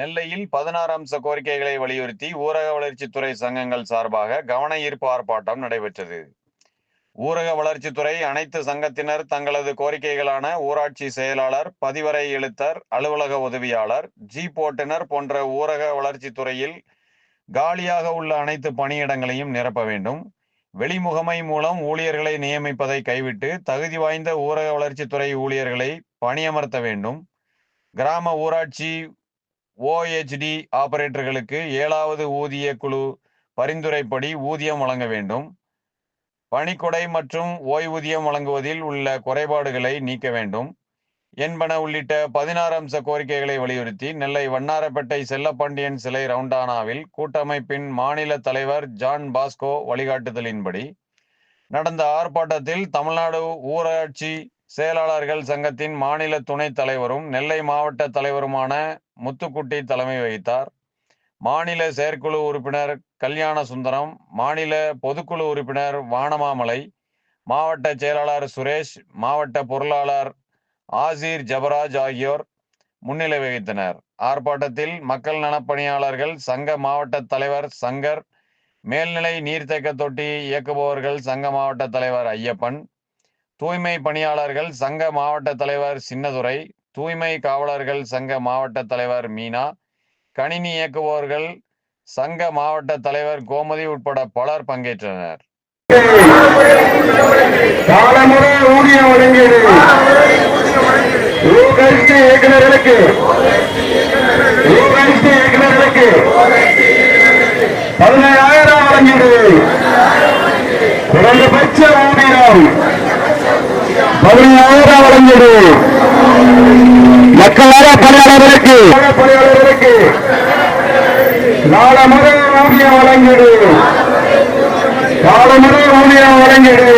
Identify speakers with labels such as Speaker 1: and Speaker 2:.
Speaker 1: நெல்லையில் பதினாறு அம்ச கோரிக்கைகளை வலியுறுத்தி ஊரக வளர்ச்சித்துறை சங்கங்கள் சார்பாக கவன ஈர்ப்பு ஆர்ப்பாட்டம் நடைபெற்றது. ஊரக வளர்ச்சித்துறை அனைத்து சங்கத்தினர் தங்களது கோரிக்கைகளான ஊராட்சி செயலாளர் பதிவரை எழுத்தர் அலுவலக உதவியாளர் ஜி போட்டினர் போன்ற ஊரக வளர்ச்சித்துறையில் காலியாக உள்ள அனைத்து பணியிடங்களையும் நிரப்ப வேண்டும். வெளிமுகமை மூலம் ஊழியர்களை நியமிப்பதை கைவிட்டு தகுதி வாய்ந்த ஊரக வளர்ச்சித்துறை ஊழியர்களை பணியமர்த்த வேண்டும். கிராம ஊராட்சி ஓஎச்டி ஆபரேட்டர்களுக்கு ஏழாவது ஊதிய குழு பரிந்துரைப்படி ஊதியம் வழங்க வேண்டும். பணிக்கொடை மற்றும் ஓய்வூதியம் வழங்குவதில் உள்ள குறைபாடுகளை நீக்க வேண்டும். என்பன உள்ளிட்ட பதினாறு அம்ச கோரிக்கைகளை வலியுறுத்தி நெல்லை வண்ணாரப்பேட்டை செல்லப்பாண்டியன் சிலை ரவுண்டானாவில் கூட்டமைப்பின் மாநில தலைவர் ஜான் பாஸ்கோ வழிகாட்டுதலின்படி நடந்த ஆர்ப்பாட்டத்தில் தமிழ்நாடு ஊராட்சி செயலாளர்கள் சங்கத்தின் மாநில துணைத் தலைவரும் நெல்லை மாவட்ட தலைவருமான முத்துக்குட்டி தலைமை வகித்தார். மாநில செயற்குழு உறுப்பினர் கல்யாண சுந்தரம் மாநில பொதுக்குழு உறுப்பினர் வானமாமலை மாவட்ட செயலாளர் சுரேஷ் மாவட்ட பொருளாளர் ஆசீர் ஜபராஜ் ஆகியோர் முன்னிலை வகித்தனர். ஆர்ப்பாட்டத்தில் மக்கள் நலப்பணியாளர்கள் சங்க மாவட்ட தலைவர் சங்கர் மேல்நிலை நீர்த்தேக்க தொட்டி இயக்குபவர்கள் சங்க மாவட்ட தலைவர் ஐயப்பன் தூய்மை பணியாளர்கள் சங்க மாவட்ட தலைவர் சின்னதுரை தூய்மை காவலர்கள் சங்க மாவட்ட தலைவர் மீனா கணினி இயக்குபவர்கள் சங்க மாவட்ட தலைவர் கோமதி உட்பட பலர் பங்கேற்றனர்.
Speaker 2: ஊதியம் இயக்குநர்களுக்கு. இயக்குநர்களுக்கு. பதினேழாயிரம் வழங்கியது. குறைந்தபட்ச ஊதியம். பதினேழாயிரம் வழங்கியது மக்கள் பணியாளர்களுக்கு. பணியாளர்களுக்கு ஊதியம் வழங்கியது காலமுறை ஊதியம் வழங்கியது